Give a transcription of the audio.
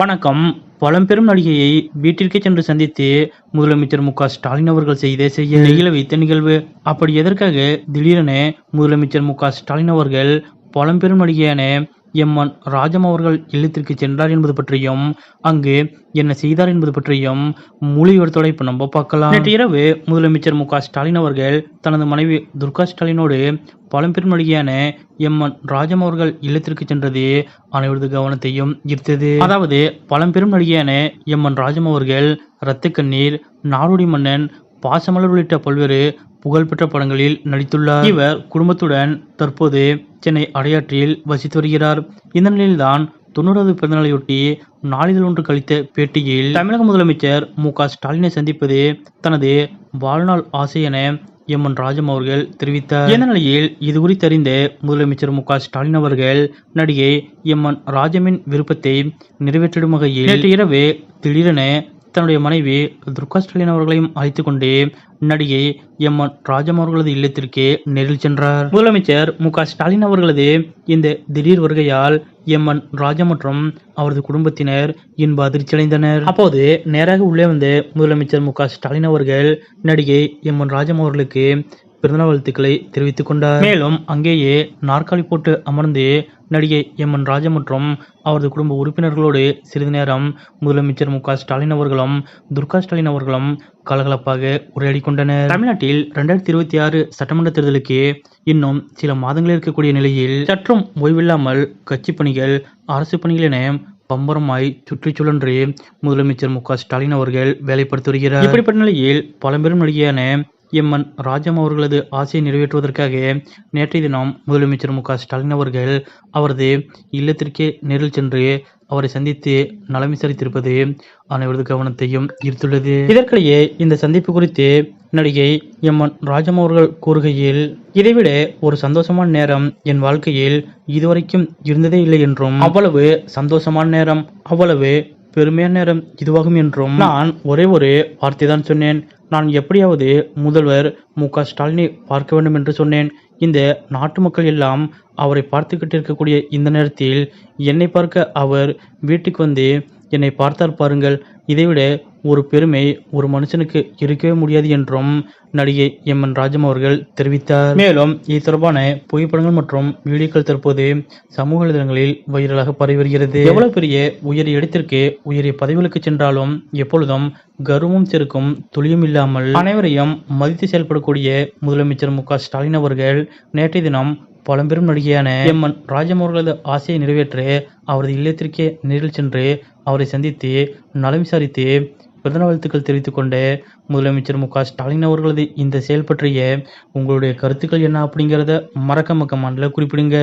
வணக்கம். பழம்பெரும் நடிகையை வீட்டிற்கே சென்று சந்தித்து முதலமைச்சர் மு க ஸ்டாலின் அவர்கள் செய்த செய்ய வைத்த நிகழ்வு. அப்படி எதற்காக திடீரென முதலமைச்சர் மு க ஸ்டாலின் அவர்கள் பழம்பெரும் நடிகையான எம்என் ராஜம் அவர்கள் இல்லத்திற்கு சென்றார் என்பது பற்றியும் அங்கு என்ன செய்தார் என்பது பற்றியும் முழு விவரத்தோட இப்ப நம்ம பார்க்கலாம். நேற்று இரவு முதலமைச்சர் மு ஸ்டாலின் அவர்கள் தனது மனைவி துர்கா ஸ்டாலினோடு பழம்பெரும் நடிகையான எம்என் ராஜம் அவர்கள் இல்லத்திற்கு சென்றது அனைவரது கவனத்தையும் ஈர்த்தது. அதாவது பழம்பெரும் நடிகையான எம்என் ராஜம் அவர்கள் இரத்த கண்ணீர் நாடோடி மன்னன் பாசமலர் உள்ளிட்ட பல்வேறு புகழ்பெற்ற படங்களில் நடித்துள்ளார். இவர் குடும்பத்துடன் தற்போது சென்னை அடையாற்றில் வசித்து வருகிறார். இந்த நிலையில்தான் தொண்ணூறாவது பிறந்தநாளையொட்டி நாளிதழ் ஒன்று கழித்த பேட்டியில் தமிழக முதலமைச்சர் மு க ஸ்டாலினை சந்திப்பது தனது வாழ்நாள் ஆசை என எம்என் ராஜம் அவர்கள் தெரிவித்தார். இந்த நிலையில் இது குறித்து அறிந்த முதலமைச்சர் மு க ஸ்டாலின் அவர்கள் நடிகை எம்என் ராஜமின் விருப்பத்தை நிறைவேற்றிடும் வகையில் நேற்று இரவு திடீரென தன்னுடைய மனைவி துர்கா ஸ்டாலின் அவர்களையும் அழைத்துக் கொண்டு நடிகை எம் என் ராஜம் அவர்களது இல்லத்திற்கு நேரில் சென்றார். முதலமைச்சர் மு க ஸ்டாலின் அவர்களது இந்த திடீர் வருகையால் எம் என் ராஜா மற்றும் அவரது குடும்பத்தினர் இன்ப அதிர்ச்சியடைந்தனர் அப்போது நேராக உள்ளே வந்து முதலமைச்சர் மு க ஸ்டாலின் அவர்கள் நடிகை எம் என் ராஜம் அவர்களுக்கு பிறந்தநாள் வாழ்த்துக்களை தெரிவித்துக் கொண்டார். மேலும் அங்கேயே நாற்காலி போட்டு அமர்ந்து நடிகை எம் என் ராஜா மற்றும் அவரது குடும்ப உறுப்பினர்களோடு சிறிது நேரம் முதலமைச்சர் மு. க. ஸ்டாலின் அவர்களும் துர்கா ஸ்டாலின் அவர்களும் கலகலப்பாக உரையாடி கொண்டனர். தமிழ்நாட்டில் இரண்டாயிரத்தி இருபத்தி ஆறு சட்டமன்ற தேர்தலுக்கு இன்னும் சில மாதங்கள் இருக்கக்கூடிய நிலையில் சற்றும் ஓய்வில்லாமல் கட்சி பணிகள் அரசு பணிகள் என பம்பரமாய் சுற்றி சுழன்று முதலமைச்சர் மு. க. ஸ்டாலின் அவர்கள் வேலைப்படுத்தி வருகிறார். இப்படிப்பட்ட நிலையில் பழம்பெரும் நடிகையான எம்என் ராஜம் அவர்களது ஆசையை நிறைவேற்றுவதற்காக நேற்றைய தினம் முதலமைச்சர் மு. க. ஸ்டாலின் அவர்கள் அவரது இல்லத்திற்கே நேரில் சென்று அவரை சந்தித்து நலம் விசாரித்திருப்பது அனைவரது கவனத்தையும் ஈர்த்துள்ளது. இதற்கிடையே இந்த சந்திப்பு குறித்து நடிகை எம்என் ராஜம் அவர்கள் கூறுகையில் இதைவிட ஒரு சந்தோஷமான நேரம் என் வாழ்க்கையில் இதுவரைக்கும் இருந்ததே இல்லை என்றும் அவ்வளவு சந்தோஷமான நேரம் அவ்வளவு பெருமையான நேரம் இதுவாகும் என்றும் நான் ஒரே ஒரு வார்த்தை தான் சொன்னேன். நான் எப்படியாவது முதல்வர் மு க ஸ்டாலினை பார்க்க வேண்டும் என்று சொன்னேன். இந்த நாட்டு மக்கள் எல்லாம் அவரை பார்த்துக்கிட்டு இருக்கக்கூடிய இந்த நேரத்தில் என்னை பார்க்க அவர் வீட்டுக்கு வந்து என்னை பார்த்தார் பாருங்கள். இதைவிட ஒரு பெருமை ஒரு மனுஷனுக்கு இருக்கவே முடியாது என்றும் நடிகை எம் என் ராஜம் அவர்கள் தெரிவித்தார். மேலும் இது தொடர்பான புகைப்படங்கள் மற்றும் வீடியோக்கள் தற்போது சமூக வலைதளங்களில் வைரலாக பரவி வருகிறது. எவ்வளவு பெரிய உயரிய இடத்திற்கு உயரிய பதவிகளுக்கு சென்றாலும் எப்பொழுதும் கர்வமும் செருக்கும் துளியும் இல்லாமல் அனைவரையும் மதித்து செயல்படக்கூடிய முதலமைச்சர் மு ஸ்டாலின் அவர்கள் நேற்றைய தினம் பழம்பெரும் நடிகையான எம் என் ராஜம் அவர்களது ஆசையை நிறைவேற்ற அவரது இல்லத்திற்கே நேரில் சென்று அவரை சந்தித்து நலம் விசாரித்து பிறந்த வாழ்த்துக்கள் தெரிவித்துக் கொண்ட முதலமைச்சர் மு க ஸ்டாலின் அவர்களது இந்த செயல் பற்றிய உங்களுடைய கருத்துக்கள் என்ன அப்படிங்கிறத மறக்க மக்க குறிப்பிடுங்க.